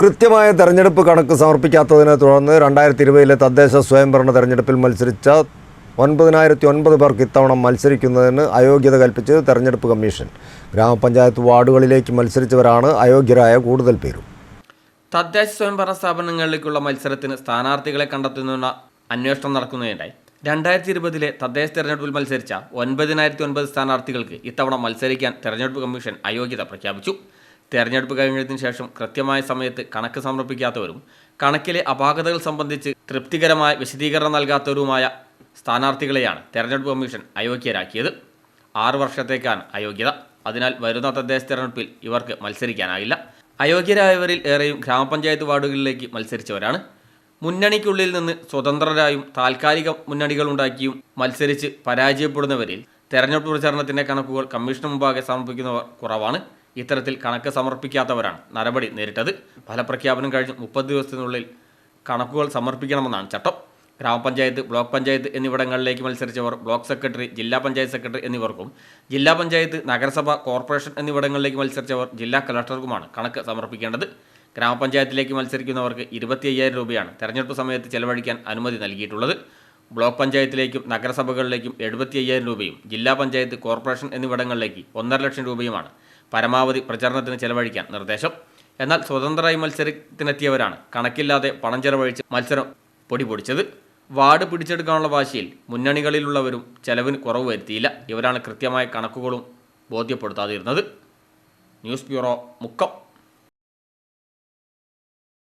കൃത്യമായ തെരഞ്ഞെടുപ്പ് കണക്ക് സമർപ്പിക്കാത്തതിനെ തുടർന്ന് രണ്ടായിരത്തി ഇരുപതിലെ തദ്ദേശ സ്വയംഭരണ തെരഞ്ഞെടുപ്പിൽ മത്സരിച്ച ഒൻപതിനായിരത്തി ഒൻപത് പേർക്ക് ഇത്തവണ മത്സരിക്കുന്നതിന് അയോഗ്യത കൽപ്പിച്ച് തെരഞ്ഞെടുപ്പ് കമ്മീഷൻ. ഗ്രാമപഞ്ചായത്ത് വാർഡുകളിലേക്ക് മത്സരിച്ചവരാണ് അയോഗ്യരായ കൂടുതൽ പേരും. തദ്ദേശ സ്വയംഭരണ സ്ഥാപനങ്ങളിലേക്കുള്ള മത്സരത്തിന് സ്ഥാനാർത്ഥികളെ കണ്ടെത്തുന്ന അന്വേഷണം നടക്കുന്നതിനായി രണ്ടായിരത്തി ഇരുപതിലെ തദ്ദേശ തെരഞ്ഞെടുപ്പിൽ മത്സരിച്ച ഒൻപതിനായിരത്തി ഒൻപത് സ്ഥാനാർത്ഥികൾക്ക് ഇത്തവണ മത്സരിക്കാൻ തെരഞ്ഞെടുപ്പ് കമ്മീഷൻ അയോഗ്യത പ്രഖ്യാപിച്ചു. തെരഞ്ഞെടുപ്പ് കഴിഞ്ഞതിന് ശേഷം കൃത്യമായ സമയത്ത് കണക്ക് സമർപ്പിക്കാത്തവരും കണക്കിലെ അപാകതകൾ സംബന്ധിച്ച് തൃപ്തികരമായ വിശദീകരണം നൽകാത്തവരുമായ സ്ഥാനാർത്ഥികളെയാണ് തെരഞ്ഞെടുപ്പ് കമ്മീഷൻ അയോഗ്യരാക്കിയത്. ആറ് വർഷത്തേക്കാണ് അയോഗ്യത. അതിനാൽ വരുന്ന തദ്ദേശ തെരഞ്ഞെടുപ്പിൽ ഇവർക്ക് മത്സരിക്കാനാകില്ല. അയോഗ്യരായവരിൽ ഏറെയും ഗ്രാമപഞ്ചായത്ത് വാർഡുകളിലേക്ക് മത്സരിച്ചവരാണ്. മുന്നണിക്കുള്ളിൽ നിന്ന് സ്വതന്ത്രരായും താൽക്കാലിക മുന്നണികളുണ്ടാക്കിയും മത്സരിച്ച് പരാജയപ്പെടുന്നവരിൽ തെരഞ്ഞെടുപ്പ് പ്രചാരണത്തിന്റെ കണക്കുകൾ കമ്മീഷന് മുമ്പാകെ സമർപ്പിക്കുന്നവർ കുറവാണ്. ഇത്തരത്തിൽ കണക്ക് സമർപ്പിക്കാത്തവരാണ്. നടപടി നേരിട്ടത് ഫലപ്രഖ്യാപനം കഴിഞ്ഞ് മുപ്പത് ദിവസത്തിനുള്ളിൽ കണക്കുകൾ സമർപ്പിക്കണമെന്നാണ് ചട്ടം. ഗ്രാമപഞ്ചായത്ത് ബ്ലോക്ക് പഞ്ചായത്ത് എന്നിവിടങ്ങളിലേക്ക് മത്സരിച്ചവർ ബ്ലോക്ക് സെക്രട്ടറി ജില്ലാ പഞ്ചായത്ത് സെക്രട്ടറി എന്നിവർക്കും ജില്ലാ പഞ്ചായത്ത് നഗരസഭ കോർപ്പറേഷൻ എന്നിവിടങ്ങളിലേക്ക് മത്സരിച്ചവർ ജില്ലാ കലക്ടർക്കുമാണ് കണക്ക് സമർപ്പിക്കേണ്ടത്. ഗ്രാമപഞ്ചായത്തിലേക്ക് മത്സരിക്കുന്നവർക്ക് ഇരുപത്തി അയ്യായിരം രൂപയാണ് തെരഞ്ഞെടുപ്പ് സമയത്ത് ചെലവഴിക്കാൻ അനുമതി നൽകിയിട്ടുള്ളത്. ബ്ലോക്ക് പഞ്ചായത്തിലേക്കും നഗരസഭകളിലേക്കും എഴുപത്തി അയ്യായിരം രൂപയും ജില്ലാ പഞ്ചായത്ത് കോർപ്പറേഷൻ എന്നിവിടങ്ങളിലേക്ക് ഒന്നര ലക്ഷം രൂപയുമാണ് പരമാവധി പ്രചരണത്തിന് ചെലവഴിക്കാൻ നിർദ്ദേശം. എന്നാൽ സ്വതന്ത്രമായി മത്സരത്തിനെത്തിയവരാണ് കണക്കില്ലാതെ പണം ചെലവഴിച്ച് മത്സരം പൊടിപൊടിച്ചത്. വാർഡ് പിടിച്ചെടുക്കാനുള്ള വാശിയിൽ മുന്നണികളിലുള്ളവരും ചെലവിന് കുറവ് വരുത്തിയില്ല. ഇവരാണ് കൃത്യമായ കണക്കുകളും ബോധ്യപ്പെടുത്താതിരുന്നത്. News bureau Mukkam.